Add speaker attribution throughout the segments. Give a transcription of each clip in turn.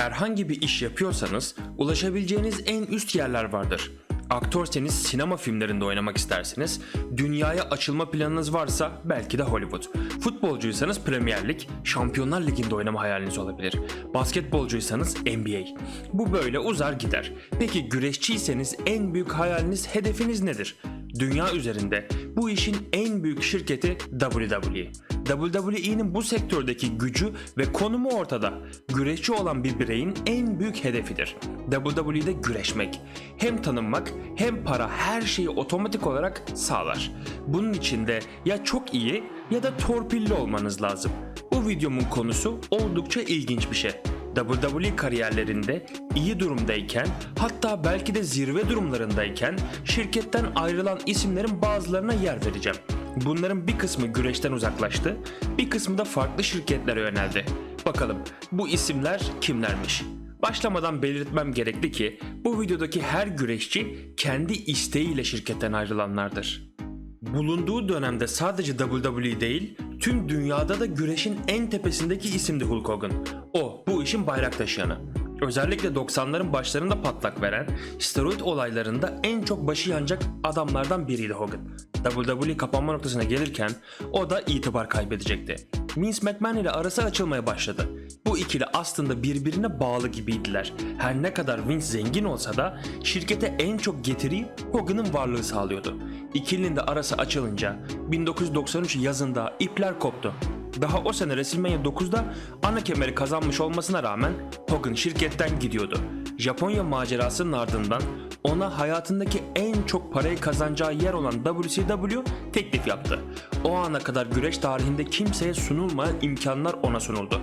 Speaker 1: Herhangi bir iş yapıyorsanız ulaşabileceğiniz en üst yerler vardır. Aktörseniz sinema filmlerinde oynamak istersiniz, dünyaya açılma planınız varsa belki de Hollywood. Futbolcuysanız Premier Lig, Şampiyonlar Ligi'nde oynama hayaliniz olabilir. Basketbolcuysanız NBA. Bu böyle uzar gider. Peki güreşçiyseniz en büyük hayaliniz, hedefiniz nedir? Dünya üzerinde bu işin en büyük şirketi WWE. WWE'nin bu sektördeki gücü ve konumu ortada. Güreşçi olan bir bireyin en büyük hedefidir. WWE'de güreşmek. Hem tanınmak hem para her şeyi otomatik olarak sağlar. Bunun için de ya çok iyi ya da torpilli olmanız lazım. Bu videomun konusu oldukça ilginç bir şey. WWE kariyerlerinde iyi durumdayken hatta belki de zirve durumlarındayken şirketten ayrılan isimlerin bazılarına yer vereceğim. Bunların bir kısmı güreşten uzaklaştı, bir kısmı da farklı şirketlere yöneldi. Bakalım bu isimler kimlermiş? Başlamadan belirtmem gerekli ki bu videodaki her güreşçi kendi isteğiyle şirketten ayrılanlardır. Bulunduğu dönemde sadece WWE değil, tüm dünyada da güreşin en tepesindeki isimdi Hulk Hogan. O, bu işin bayrak taşıyanı. Özellikle 90'ların başlarında patlak veren, steroid olaylarında en çok başı yanacak adamlardan biriydi Hogan. WWE kapanma noktasına gelirken o da itibar kaybedecekti. Vince McMahon ile arası açılmaya başladı. Bu ikili aslında birbirine bağlı gibiydiler. Her ne kadar Vince zengin olsa da şirkete en çok getiriyi Hogan'ın varlığı sağlıyordu. İkilinin de arası açılınca 1993 yazında ipler koptu. Daha o sene WrestleMania 9'da ana kemeri kazanmış olmasına rağmen Hogan şirketten gidiyordu. Japonya macerasının ardından ona hayatındaki en çok parayı kazanacağı yer olan WCW teklif yaptı. O ana kadar güreş tarihinde kimseye sunulmayan imkanlar ona sunuldu.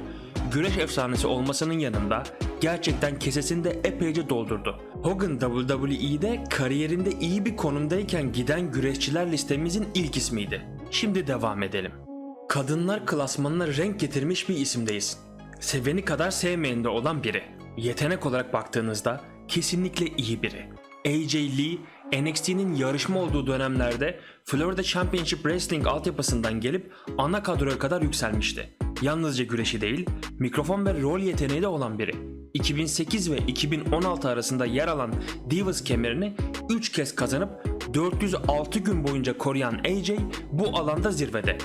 Speaker 1: Güreş efsanesi olmasının yanında gerçekten kesesini de epeyce doldurdu. Hogan WWE'de kariyerinde iyi bir konumdayken giden güreşçiler listemizin ilk ismiydi. Şimdi devam edelim. Kadınlar klasmanına renk getirmiş bir isimdeyiz. Seveni kadar sevmeyeni de olan biri. Yetenek olarak baktığınızda kesinlikle iyi biri. AJ Lee, NXT'nin yarışma olduğu dönemlerde Florida Championship Wrestling altyapısından gelip ana kadroya kadar yükselmişti. Yalnızca güreşi değil, mikrofon ve rol yeteneği de olan biri. 2008 ve 2016 arasında yer alan Divas kemerini 3 kez kazanıp 406 gün boyunca koruyan AJ bu alanda zirvede.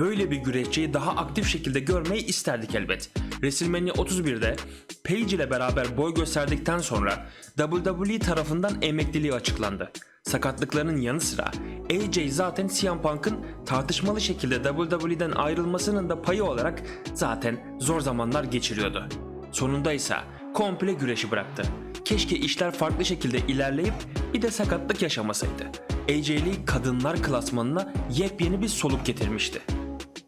Speaker 1: Böyle bir güreşçiyi daha aktif şekilde görmeyi isterdik elbet. WrestleMania 31'de Paige ile beraber boy gösterdikten sonra WWE tarafından emekliliği açıklandı. Sakatlıklarının yanı sıra AJ zaten CM Punk'ın tartışmalı şekilde WWE'den ayrılmasının da payı olarak zaten zor zamanlar geçiriyordu. Sonunda ise komple güreşi bıraktı. Keşke işler farklı şekilde ilerleyip bir de sakatlık yaşamasaydı. AJ Lee kadınlar klasmanına yepyeni bir soluk getirmişti.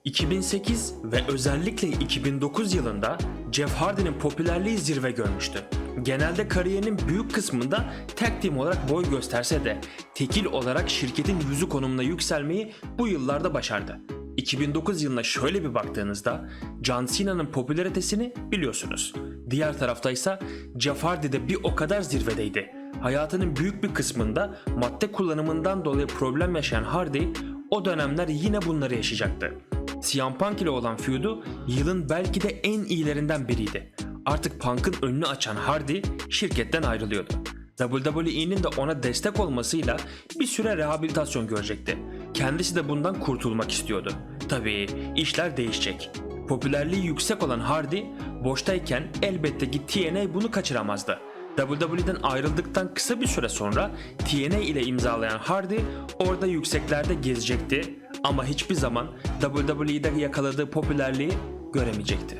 Speaker 1: 2008 ve özellikle 2009 yılında Jeff Hardy'nin popülerliği zirve görmüştü. Genelde kariyerinin büyük kısmında tag team olarak boy gösterse de tekil olarak şirketin yüzü konumuna yükselmeyi bu yıllarda başardı. 2009 yılına şöyle bir baktığınızda John Cena'nın popülaritesini biliyorsunuz. Diğer tarafta ise Jeff Hardy de bir o kadar zirvedeydi. Hayatının büyük bir kısmında madde kullanımından dolayı problem yaşayan Hardy o dönemler yine bunları yaşayacaktı. CM Punk ile olan feud'u yılın belki de en iyilerinden biriydi. Artık Punk'ın önünü açan Hardy şirketten ayrılıyordu. WWE'nin de ona destek olmasıyla bir süre rehabilitasyon görecekti. Kendisi de bundan kurtulmak istiyordu. Tabii işler değişecek. Popülerliği yüksek olan Hardy boştayken elbette ki TNA bunu kaçıramazdı. WWE'den ayrıldıktan kısa bir süre sonra TNA ile imzalayan Hardy orada yükseklerde gezecekti ama hiçbir zaman WWE'de yakaladığı popülerliği göremeyecekti.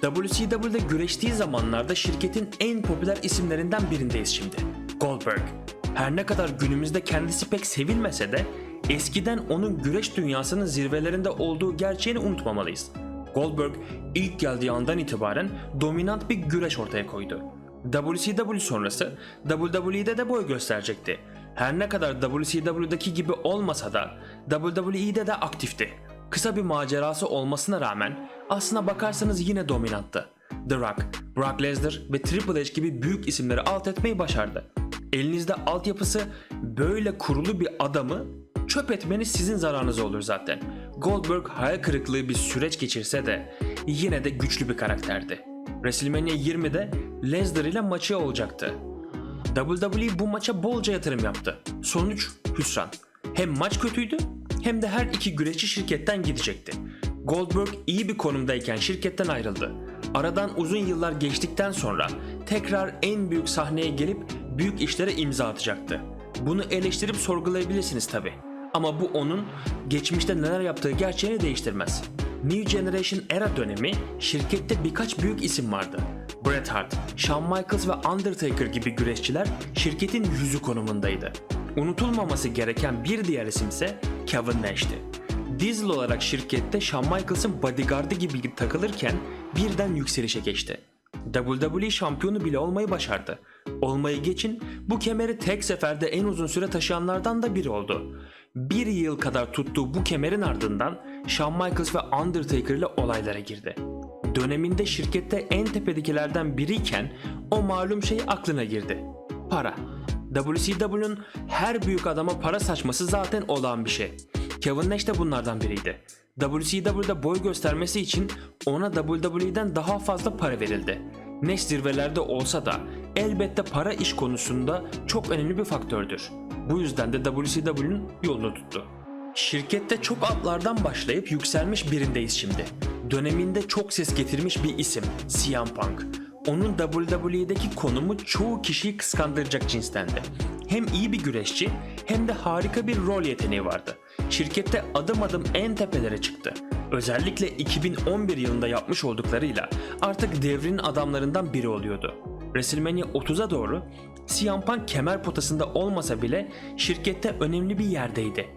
Speaker 1: WCW'de güreştiği zamanlarda şirketin en popüler isimlerinden birindeyiz şimdi. Goldberg. Her ne kadar günümüzde kendisi pek sevilmese de eskiden onun güreş dünyasının zirvelerinde olduğu gerçeğini unutmamalıyız. Goldberg ilk geldiği andan itibaren dominant bir güreş ortaya koydu. WCW sonrası WWE'de de boy gösterecekti. Her ne kadar WCW'daki gibi olmasa da WWE'de de aktifti. Kısa bir macerası olmasına rağmen aslına bakarsanız yine dominanttı. The Rock, Brock Lesnar ve Triple H gibi büyük isimleri alt etmeyi başardı. Elinizde altyapısı böyle kurulu bir adamı çöp etmeniz sizin zararınıza olur zaten. Goldberg hayal kırıklığı bir süreç geçirse de yine de güçlü bir karakterdi. WrestleMania 20'de Lesnar ile maçı olacaktı. WWE bu maça bolca yatırım yaptı. Sonuç hüsran. Hem maç kötüydü hem de her iki güreşçi şirketten gidecekti. Goldberg iyi bir konumdayken şirketten ayrıldı. Aradan uzun yıllar geçtikten sonra tekrar en büyük sahneye gelip büyük işlere imza atacaktı. Bunu eleştirip sorgulayabilirsiniz tabi. Ama bu onun geçmişte neler yaptığı gerçeğini değiştirmez. New Generation Era dönemi şirkette birkaç büyük isim vardı. Bret Hart, Shawn Michaels ve Undertaker gibi güreşçiler şirketin yüzü konumundaydı. Unutulmaması gereken bir diğer isim ise Kevin Nash'ti. Diesel olarak şirkette Shawn Michaels'ın bodyguardı gibi takılırken birden yükselişe geçti. WWE şampiyonu bile olmayı başardı. Olmayı geçin bu kemeri tek seferde en uzun süre taşıyanlardan da biri oldu. Bir yıl kadar tuttuğu bu kemerin ardından Shawn Michaels ve Undertaker ile olaylara girdi. Döneminde şirkette en tepedekilerden biriyken o malum şey aklına girdi. Para. WCW'nun her büyük adama para saçması zaten olağan bir şey. Kevin Nash de bunlardan biriydi. WCW'da boy göstermesi için ona WWE'den daha fazla para verildi. Nash zirvelerde olsa da elbette para iş konusunda çok önemli bir faktördür. Bu yüzden de WCW'nin yolunu tuttu. Şirkette çok altlardan başlayıp yükselmiş birindeyiz şimdi. Döneminde çok ses getirmiş bir isim CM Punk. Onun WWE'deki konumu çoğu kişiyi kıskandıracak cinstendi. Hem iyi bir güreşçi hem de harika bir rol yeteneği vardı. Şirkette adım adım en tepelere çıktı. Özellikle 2011 yılında yapmış olduklarıyla artık devrin adamlarından biri oluyordu. WrestleMania 30'a doğru CM Punk kemer potasında olmasa bile şirkette önemli bir yerdeydi.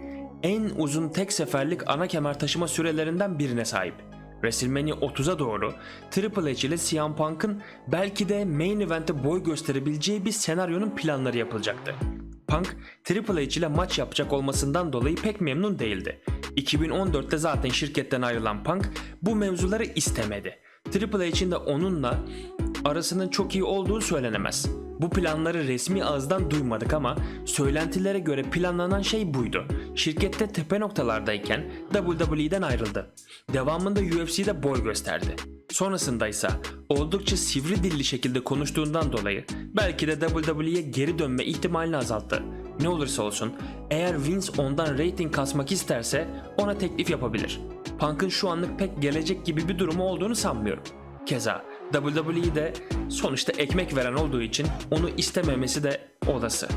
Speaker 1: En uzun tek seferlik ana kemer taşıma sürelerinden birine sahip. WrestleMania 30'a doğru Triple H ile CM Punk'ın belki de main event'te boy gösterebileceği bir senaryonun planları yapılacaktı. Punk, Triple H ile maç yapacak olmasından dolayı pek memnun değildi. 2014'te zaten şirketten ayrılan Punk bu mevzuları istemedi. Triple H'in de onunla arasının çok iyi olduğu söylenemez. Bu planları resmi ağızdan duymadık ama söylentilere göre planlanan şey buydu. Şirkette tepe noktalardayken WWE'den ayrıldı. Devamında UFC'de boy gösterdi. Sonrasında ise oldukça sivri dilli şekilde konuştuğundan dolayı belki de WWE'ye geri dönme ihtimalini azalttı. Ne olursa olsun eğer Vince ondan rating kasmak isterse ona teklif yapabilir. Punk'ın şu anlık pek gelecek gibi bir durumu olduğunu sanmıyorum. Keza WWE'de sonuçta ekmek veren olduğu için onu istememesi de olası.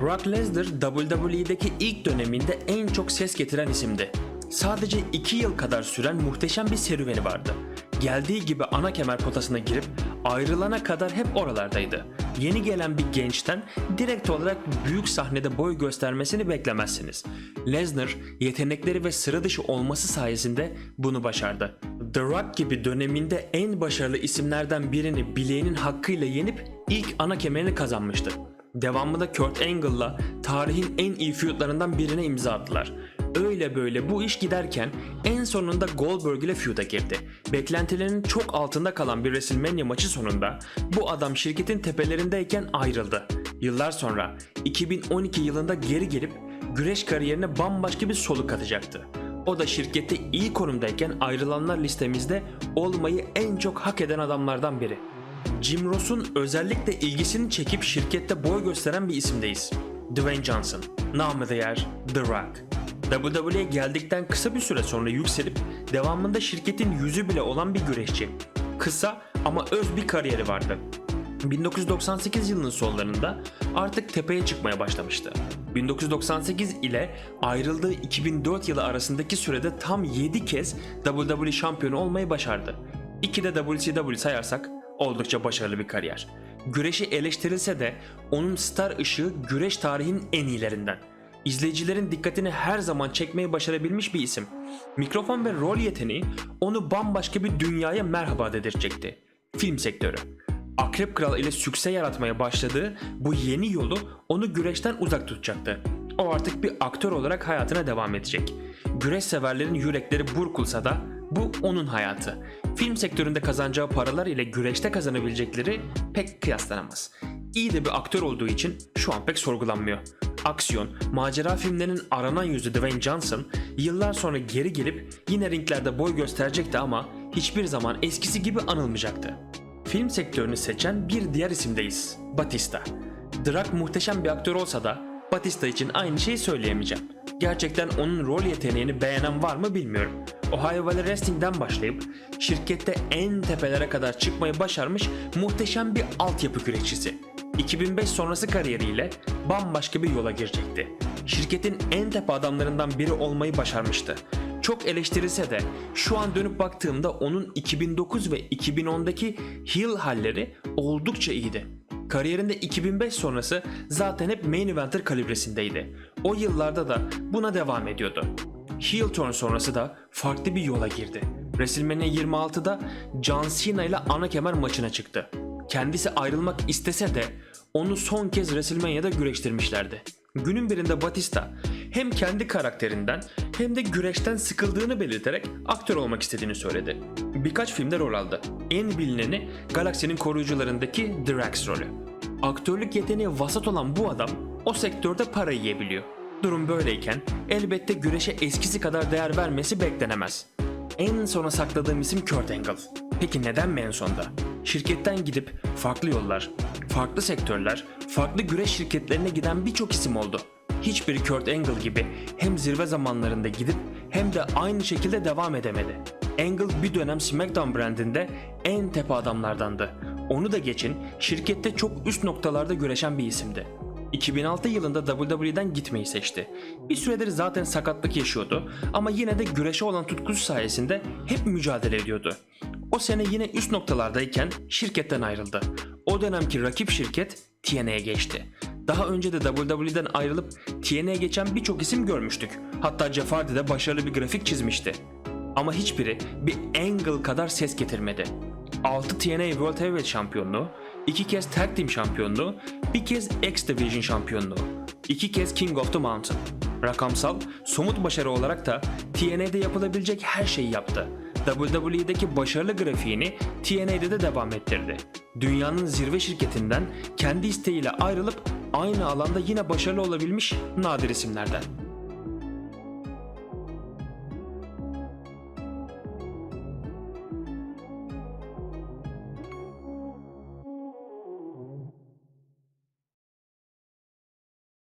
Speaker 1: Brock Lesnar WWE'deki ilk döneminde en çok ses getiren isimdi. Sadece 2 yıl kadar süren muhteşem bir serüveni vardı. Geldiği gibi ana kemer potasına girip ayrılana kadar hep oralardaydı. Yeni gelen bir gençten direkt olarak büyük sahnede boy göstermesini beklemezsiniz. Lesnar yetenekleri ve sıra dışı olması sayesinde bunu başardı. The Rock gibi döneminde en başarılı isimlerden birini bileğinin hakkıyla yenip ilk ana kemerini kazanmıştı. Devamında Kurt Angle'la tarihin en iyi feudlarından birine imza attılar. Öyle böyle bu iş giderken en sonunda Goldberg ile feud'a girdi. Beklentilerinin çok altında kalan bir WrestleMania maçı sonunda bu adam şirketin tepelerindeyken ayrıldı. Yıllar sonra 2012 yılında geri gelip güreş kariyerine bambaşka bir soluk atacaktı. O da şirkette iyi konumdayken ayrılanlar listemizde olmayı en çok hak eden adamlardan biri. Jim Ross'un özellikle ilgisini çekip şirkette boy gösteren bir isimdeyiz. Dwayne Johnson, namı değer The Rock. WWE'ye geldikten kısa bir süre sonra yükselip devamında şirketin yüzü bile olan bir güreşçi. Kısa ama öz bir kariyeri vardı. 1998 yılının sonlarında artık tepeye çıkmaya başlamıştı. 1998 ile ayrıldığı 2004 yılı arasındaki sürede tam 7 kez WWE şampiyonu olmayı başardı. 2 de WCW sayarsak oldukça başarılı bir kariyer. Güreşi eleştirilse de onun star ışığı güreş tarihinin en iyilerinden. İzleyicilerin dikkatini her zaman çekmeyi başarabilmiş bir isim. Mikrofon ve rol yeteneği onu bambaşka bir dünyaya merhaba dedirtecekti. Film sektörü. Akrep Kral ile sükse yaratmaya başladığı bu yeni yolu onu güreşten uzak tutacaktı. O artık bir aktör olarak hayatına devam edecek. Güreş severlerin yürekleri burkulsa da bu onun hayatı. Film sektöründe kazanacağı paralar ile güreşte kazanabilecekleri pek kıyaslanamaz. İyi de bir aktör olduğu için şu an pek sorgulanmıyor. Aksiyon, macera filmlerinin aranan yüzü Dwayne Johnson yıllar sonra geri gelip yine ringlerde boy gösterecekti ama hiçbir zaman eskisi gibi anılmayacaktı. Film sektörünü seçen bir diğer isimdeyiz. Batista. Drak muhteşem bir aktör olsa da Batista için aynı şeyi söyleyemeyeceğim. Gerçekten onun rol yeteneğini beğenen var mı bilmiyorum. Ohio Valley Wrestling'den başlayıp şirkette en tepelere kadar çıkmayı başarmış muhteşem bir altyapı kürekçisi. 2005 sonrası kariyeriyle bambaşka bir yola girecekti. Şirketin en tepe adamlarından biri olmayı başarmıştı. Çok eleştirilse de şu an dönüp baktığımda onun 2009 ve 2010'daki heel halleri oldukça iyiydi. Kariyerinde 2005 sonrası zaten hep main eventer kalibresindeydi. O yıllarda da buna devam ediyordu. Heel turn sonrası da farklı bir yola girdi. WrestleMania 26'da John Cena ile ana kemer maçına çıktı. Kendisi ayrılmak istese de onu son kez WrestleMania'da güreştirmişlerdi. Günün birinde Batista hem kendi karakterinden hem de güreşten sıkıldığını belirterek aktör olmak istediğini söyledi. Birkaç filmde rol aldı. En bilineni Galaksinin koruyucularındaki Drax rolü. Aktörlük yeteneği vasat olan bu adam o sektörde para yiyebiliyor. Durum böyleyken elbette güreşe eskisi kadar değer vermesi beklenemez. En sona sakladığım isim Kurt Angle. Peki neden mi en sonda? Şirketten gidip farklı yollar, farklı sektörler, farklı güreş şirketlerine giden birçok isim oldu. Hiçbiri Kurt Angle gibi hem zirve zamanlarında gidip hem de aynı şekilde devam edemedi. Angle bir dönem SmackDown brandinde en tepe adamlardandı. Onu da geçin şirkette çok üst noktalarda güreşen bir isimdi. 2006 yılında WWE'den gitmeyi seçti. Bir süredir zaten sakatlık yaşıyordu ama yine de güreşe olan tutkusu sayesinde hep mücadele ediyordu. O sene yine üst noktalardayken şirketten ayrıldı. O dönemki rakip şirket TNA'ya geçti. Daha önce de WWE'den ayrılıp TNA'ya geçen birçok isim görmüştük. Hatta Jeff de başarılı bir grafik çizmişti. Ama hiçbiri bir Angle kadar ses getirmedi. 6 TNA World Heavyweight şampiyonluğu, 2 kez Tag Team şampiyonluğu, bir kez X Division şampiyonluğu, 2 kez King of the Mountain. Rakamsal, somut başarı olarak da TNA'de yapılabilecek her şeyi yaptı. WWE'deki başarılı grafiğini TNA'de de devam ettirdi. Dünyanın zirve şirketinden kendi isteğiyle ayrılıp aynı alanda yine başarılı olabilmiş nadir isimlerden.